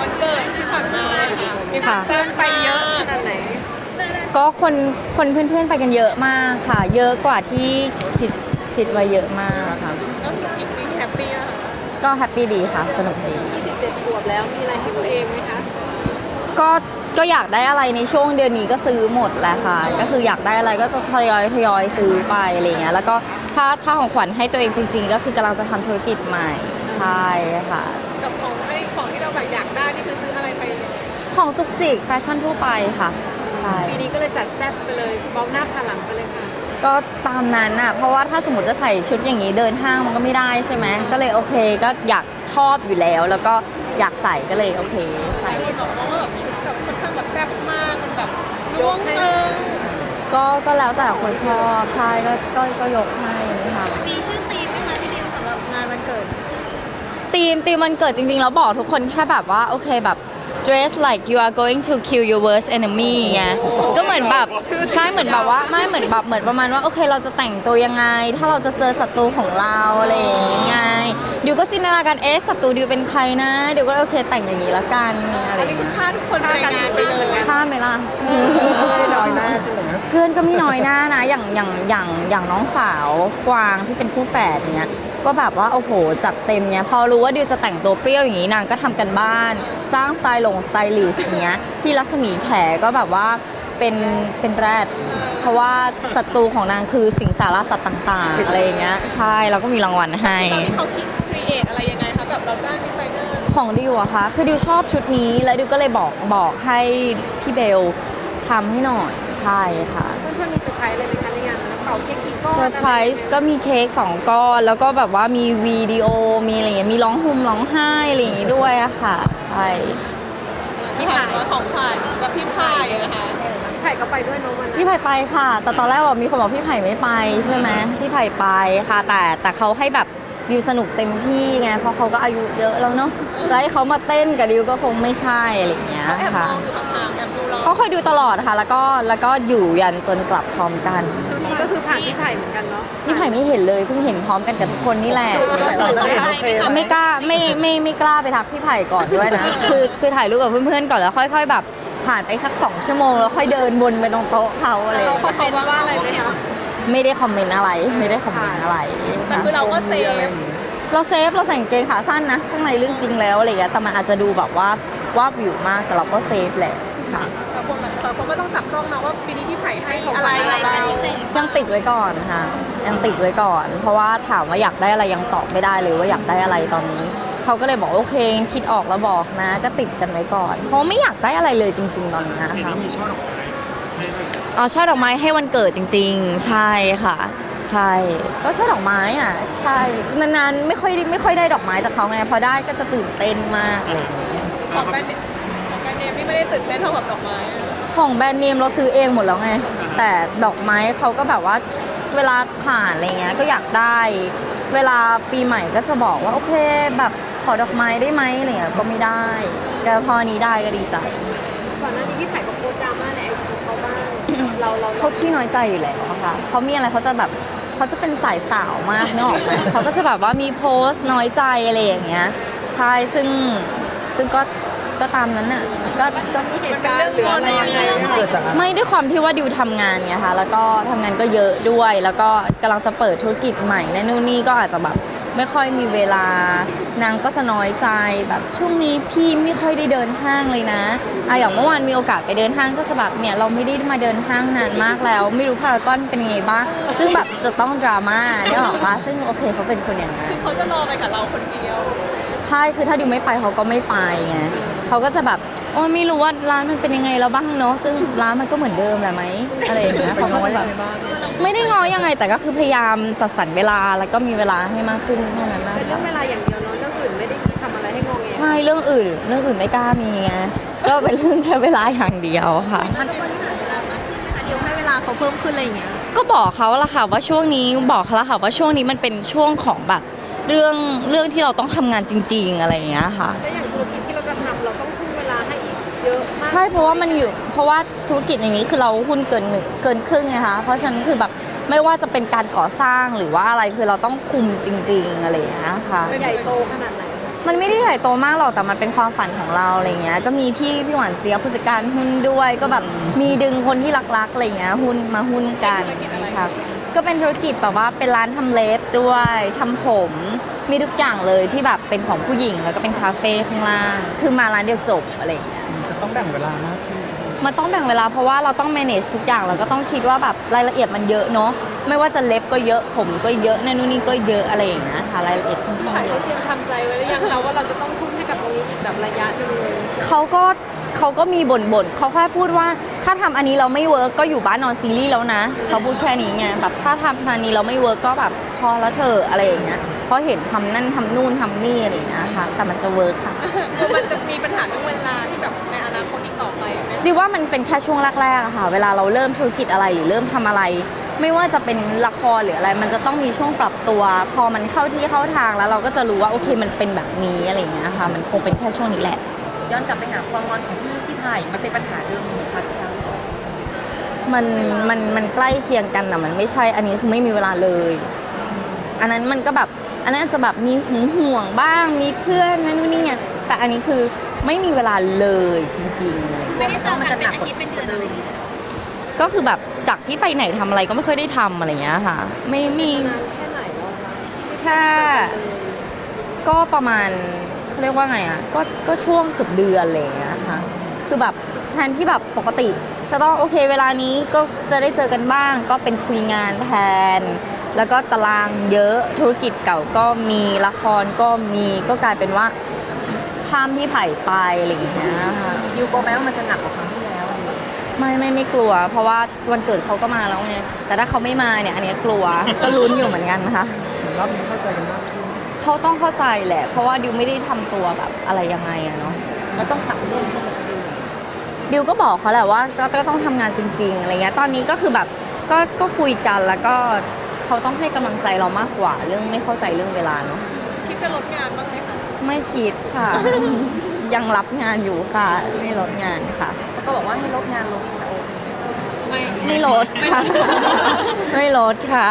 วันเกิดที่ผ่านมาเลยค่ะมีคนค่ะแซมไปเยอะขนาดไหนก็คนคนเพื่อนๆไปกันเยอะมากค่ะ เยอะกว่าที่คิดคิดไว้เยอะมากค่ะก็สกิปปี้แฮปปี้นะคะก็แฮปปี้ดีค่ะ สนุกดี27ขวบแล้วมีอะไรให้ตัวเองไหมคะก็ก็อยากได้อะไรในช่วงเดือนนี้ก็ซื้อหมดแหละค่ะ ก็คืออยากได้อะไรก็จะทยอยทยอยซื้อไปอะไรเงี้ยแล้วก็ถ้าถ้าของขวัญให้ตัวเองจริง ๆ ก็คือกำลังจะทำธุรกิจใหม่ใช่ค่ะ กับของไอ้ของที่เราแบบอยากได้นี่คือซื้ออะไรไปของจุกจิกแฟชั่นทั่วไปค่ะใช่ปีนี้ก็เลยจัดแซ่บไปเลยบล็อกหน้าผ่าหลังไปเลยค่ะก็ตามนั้นอะเพราะว่าถ้าสมมติจะใส่ชุดอย่างนี้เดินห้างมันก็ไม่ได้ใช่ไหมก็เลยโอเคก็อยากชอบอยู่แล้ว แล้วก็อยากใส่ก็เลยโอเคหใส่ลายคนบอกว่าแบบชุดแบบค่อนข้างแบบแซ่บมากมันแบบล้วงเอิงก็ก็แล้วแต่คนชอบใช่ก็ก็ก็ยกให้ค่ะมีชื่อธีมไหมคะพี่ดิวสำหรับงานวันเกิด ทีมทีมมันเกิดจริงๆ แล้วบอกทุกคนแค่แบบว่า โอเคแบบ dress like you are going to kill your worst enemy ไงก็เหมือนแบบใช่เหมือนแบบว่าไม่เหมือนแบบเหมือนประมาณว่าโอเคเราจะแต่งตัวยังไง ถ้าเราจะเจอศัตรูของเราอะไรอย่างเงี้ยดิวก็จินตนาการเอ๊ะศัตรูดิวเป็นใครนะดิวก็โอเคแต่งอย่างนี้ละกันอะไรอัอนย่านี้งคือเงี้ยฆ่าทุกคนในงานไปเลยข้ามไหมล่ะไม่ได้น้อยหน้าใช่ไหมเพื่อนก็ไม่น้อยหน้านะอย่างอย่างอย่างอย่างน้องสาวกวางที่เป็นคู่แฝดเนี้ย ก็แบบว่าโอ้โหจัดเต็มเนี้ยพอรู้ว่าดิวจะแต่งตัวเปรี้ยวอย่างนี้นางก็ทำกันบ้าน จ้างสไตล์ลงสไตลิสต์อย่างเงี้ยพี่รัศมีแขก็แบบว่าเป็นเป็นแรดเพราะว่าศัตรูของนางคือสิงสารสัตว์ต่างๆอะไรอย่างเงี้ยใช่เราก็มีรางวัลให้ตอนที่เขาคิดครีเอทอะไรยังไงคะแบบเราจ้างดีไซเนอร์ของดิวอะคะคือดิวชอบชุดนี้แล้วดิวก็เลยบอกบอกให้พี่เบลทำให้หน่อยใช่ค่ะเพื่อนๆมีเซอร์ไพรส์อะไรไหมคะในงานนั้นเป่าเค้กกี่ก้อนเซอร์ไพรส์ก็มีเค้กสองก้อน แล้วก็แบบว่ามีวิดีโอมีอะไรเงี้ยมีร้องห่มร้องไห้อะไรอย่างงี้ด้วยอะค่ะใช่พี่ผ่านของผ่านกับพี่พายนะคะไผ่ก็ไปด้วยน้องวันนั้นพี่ไผ่ไปค่ะ แต่ตอนแรกบอกมีคนบอกพี่ไผ่ไม่ไปใช่ไหมพี่ไผ่ไปค่ะ แต่แต่เขาให้แบบดิวสนุกเต็มที่ไงเพราะเขาก็อายุเยอะแล้วเนาะจะให้เขามาเต้นกับดิวก็คงไม่ใช่อะไรอย่างเงี้ยเขาแอบมค่ะองอยู่ห่างๆแอบดูเราเขาคอยดูตลอดค่ะ แล้วก็แล้วก็อยู่ยันจนกลับพร้อมกันชุดนี้ ก็คือผ่านพี่ไผ่เหมือนกันเนาะพี่ไผ่ไม่เห็นเลยเพิ่งเห็นพร้อมกันกับทุกคนนี่แหละเราจะได้โอเคไหมไม่กล้าไม่ไม่ไม่กล้าไปทักพี่ไผ่ก่อนด้วยนะ คือคือถ่ายรูปกับเพื่อนๆก่อนแล้วค่อย ๆ แบบผ่านไปสักสองชั่วโมงแล้วค่อยเดินวนไปตรงโต๊ะเขาอะไรอย่างเขาเงี้ยเขาว่าอะไรไหมคะไม่ได้คอมเมนต์อะไร ไม่ได้คอมเมนต์อะไรแต่คือเราก็เซฟเราเซฟเราใส่กางเกงขาสั้นนะข้างในเรื่องจริงแล้วอะไรอย่างเงี้ยแต่มันอาจจะดูแบบว่าว่าบวิวมากแต่เราก็เซฟแหละค่ะ แต่คนหลังแต่คนก็ต้องจับจ้องนะว่าปีนี้พี่ไผ่ให้อะไรอะไรเราเป็นพิเศษยังติดไว้ก่อนค่ะ ยังติดไว้ก่อน เพราะว่าถามว่าอยากได้อะไรยังตอบไม่ได้เลยว่าอยากได้อะไรตอนนี้เขาก็เลยบอกโอเคคิดออกแล้วบอกนะ ก็ติดกันไว้ก่อน เพราะไม่อยากได้อะไรเลยจริง ๆ ตอนนี้นะคะมีช่อดอกไม้ให้ด้วยอ๋อช่อดอกไม้ให้วันเกิดจริง ๆ ใช่ค่ะ ใช่ ก็ช่อดอกไม้อะใช่นานๆไม่ค่อยได้ไม่ค่อยได้ดอกไม้จากเขาไงพอได้ก็จะตื่นเต้นมากอะไรอย่างเงี้ยของแบรนด์เนมของแบรนด์เนมนี่ไม่ได้ตื่นเต้นเท่ากับดอกไม้ ของแบรนด์เนมเราซื้อเองหมดแล้วไง แต่ดอกไม้เขาก็แบบว่าเวลาผ่านอะไรเงี้ยก็อยากได้ เวลาปีใหม่ก็จะบอกว่าโอเคแบบขอดอกไม้ได้ไหมอะไรเงี้ยก็ไม่ได้ แต่พอนี้ได้ก็ดีใจ ก่อนหน้านี้พี่ไผ่ก็โพสต์ดราม่าในไอจีเขาบ้าง เราเราเขาขี้น้อยใจอยู่แล้วอะค่ะเขามีอะไรเขาจะแบบเขาจะเป็นสายสาวมากเนกอะไหมเขาก็จะแบบว่ามีโพสต์น้อยใจอะไรอย่างเงี้ยใช่ซึ่งซึ่งก็ ก็ตามนั้นน่ะก็ก็เหตุการณ์หรืออะไรยังไงเกิดจากอะไรไม่ด้วยความที่ว่าดิวทำงานไงคะแล้วก็ทำงานก็เยอะด้วย แล้วก็กำลังจะเปิดธุรกิจใหม่นั่นนู่นนี่ก็อาจจะแบบไม่ค่อยมีเวลานางก็จะน้อยใจแบบช่วงนี้พี่ไม่ค่อยได้เดินห้างเลยนะอะอย่างเมื่อวานมีโอกาสไปเดินห้างก็จะแบบเนี่ยเราไม่ได้มาเดินห้างนานมากแล้ว ไม่รู้พารากอนเป็นไงบ้าง ซึ่งแบบจะต้องดราม่าเนี่ยหรอกปะซึ่งโอเคเขาเป็นคนอย่างนั้น คือเขาจะรอไปกับเราคนเดียว ใช่ คือถ้าดิวไม่ไปเขาก็ไม่ไปไง เขาก็จะแบบโอ้ยไม่รู้ว่าร้านมันเป็นยังไงแล้วบ้างเนาะซึ่งร้านมันก็เหมือนเดิมแหละไหมอะไรอย่างเงี้ยเขาก็จะแบบไม่ได้ง้อยังไงแต่ก็คือพยายามจัดสรรเวลาแล้วก็มีเวลาให้มากขึ้นเท่านั้นนะเป็นเรื่องเวลาอย่างเดียวเนาะเรื่องอื่นไม่ได้มีทำอะไรให้งงเงใช่เรื่องอื่น เรื่องอื่นไม่กล้ามีไงก็เป็นเรื่องแค่เวลาอย่างเดียวค่ะ มันจะบริหารเวลามากขึ้นไหมคะดิวให้เวลาเขาเพิ่มขึ้นอะไรอย่างเงี้ยก็บอกเขาละค่ะว่าช่วงนี้บอกเขาละค่ะว่าช่วงนี้มันเป็นช่วงของแบบเรื่องเรื่องที่เราต้องทำงานจริง ๆ อะไรอย่างเงี้ยค่ะ มาก ใช่เพราะว่ามันอยู่เพราะว่าธุรกิจอย่างนี้คือเราหุ้นเกินหนึ่งเกินครึ่งไงคะเพราะฉะนั้นคือแบบไม่ว่าจะเป็นการก่อสร้างหรือว่าอะไรคือเราต้องคุมจริง ๆอะไรอย่างเงี้ยค่ะ ใหญ่โตขนาดไหน มันไม่ได้ใหญ่โตมากหรอกแต่มันเป็นความฝันของเราอะไรเงี้ย ก็มีพี่พี่หวานเจี๊ยบผู้จัดการหุ้นด้วย ก็แบบมีดึงคนที่รักๆอะไรเงี้ยหุ้นมาหุ้นกันค่ะก็เป็นธุรกิจแบบว่าเป็นร้านทำเล็บด้วยทำผมมีทุกอย่างเลยที่แบบเป็นของผู้หญิงแล้วก็เป็นคาเฟ่ข้างล่าง คือมาร้านเดียวจบอะไรเงี้ยจะ ต้องแบ่งเวลามากขึ้นมันต้องแบ่งเวลาเพราะว่าเราต้อง manage ทุกอย่างแล้วก็ต้องคิดว่าแบบรายละเอียดมันเยอะเนาะไม่ว่าจะเล็บก็เยอะผมก็เยอะนั่นนู่นนี่ก็เยอะอะไรอย่างเงี้ยค่ะรายละเอียดค่อนข้างถ่ายเยเขาอะเตรียมทำใจไว้หรือยังคะว่าเราจะต้องทุ่มให้กับตรงนี้อีกแบบระยะหนึงเลยเขาก็เขาก็มีบ่นบ่นๆเขาแค่พูดว่าถ้าทำอันนี้เราไม่เวิร์กก็อยู่บ้านนอนซีรีส์แล้วนะเขาพูดแค่นี้ไงแบบถ้าทำอันนี้เราไม่เวิร์กก็แบบพอแล้วเธอะอะไรอย่างเงี้ยเพราะเห็นทำนั่นทำนู่นทำนี่อะไรอย่างเงี้ยค่ะแต่มันจะเวิร์กค่ะ คือมันจะมีปัญหาเรื่องเวลาที่แบบใน ดิว่ามันเป็นแค่ช่วงแรกๆอะค่ะ เวลาเราเริ่มธุรกิจอะไรหรือเริ่มทำอะไร ไม่ว่าจะเป็นละครหรืออะไร มันจะต้องมีช่วงปรับตัว พอมันเข้าที่เข้าทางแล้วเราก็จะรู้ว่าโอเคมันเป็นแบบนี้อะไรอย่างเงี้ยค่ะ มันคงเป็นแค่ช่วงนี้แหละ ย้อนกลับไปหาความงอนของพี่พี่ไผ่มันเป็นปัญหาเดิมของคราวที่แล้วมันมันมันใกล้เคียงกันนะมันไม่ใช่ อันนี้คือไม่มีเวลาเลย อันนั้นมันก็แบบอันนั้นอาจจะแบบมีหึงห่วงบ้างมีเพื่อนนั่นนู่นนี่ไงแต่อันนี้คือ ไม่มีเวลาเลยจริงๆเลยไม่ได้เจอกันเป็นอาทิตย์เป็นเดือนเลยก็คือแบบจากที่ไปไหนทำอะไรก็ไม่ค่อยได้ทำอะไรอย่างเงี้ยค่ะ ไม่มีนานแค่ไหนแล้วคะแค่ก็ประมาณเขาเรียกว่าไงอะก็ก็ช่วงเกือบเดือนอะไรอย่างเงี้ยค่ะคือแบบแทนที่แบบปกติ จะต้องโอเคเวลานี้ก็จะได้เจอกันบ้าง ก็เป็นคุยงานแทน แล้วก็ตารางเยอะธุรกิจเก่าก็มีละครก็มีก็กลายเป็นว่า ข้ามที่ไผ่ไปอะไรอย่างเงี้ยค่ะยูกลัวไหมว่ามันจะหนักกว่าครั้งที่แล้วอะไรอย่างเงี้ยไม่ไม่ไม่กลัว เพราะว่าวันเกิดเขาก็มาแล้วไงแต่ถ้าเขาไม่มาเนี่ยอันเนี้ยกลัว ก็ลุ้นอยู่เหมือนกันนะคะเหมือนรอบนี้เข้าใจกันมากขึ้นเขาต้องเข้าใจแหละ เพราะว่าดิวไม่ได้ทำตัวแบบอะไรยังไงอะเนาะเราต้องปรับเรื่องเข้ามาดูดิวก็บอกเขาแหละว่าก็ก็ต้องทำงานจริง ๆอะไรเงี้ยตอนนี้ก็คือแบบก็ก็คุยกันแล้วก็เขาต้องให้กำลังใจเรามากกว่า เรื่องไม่เข้าใจเรื่องเวลาเนาะคิด จะลดงานบ้างไหมคะไม่คิดค่ะ ยังรับงานอยู่ค่ะ ไม่ลดงานค่ะ แล้วก็บอกว่าให้ลดงานลงอีกแต่โอเคไม่ ไม่ลดค่ะ ไม่ลดค่ะ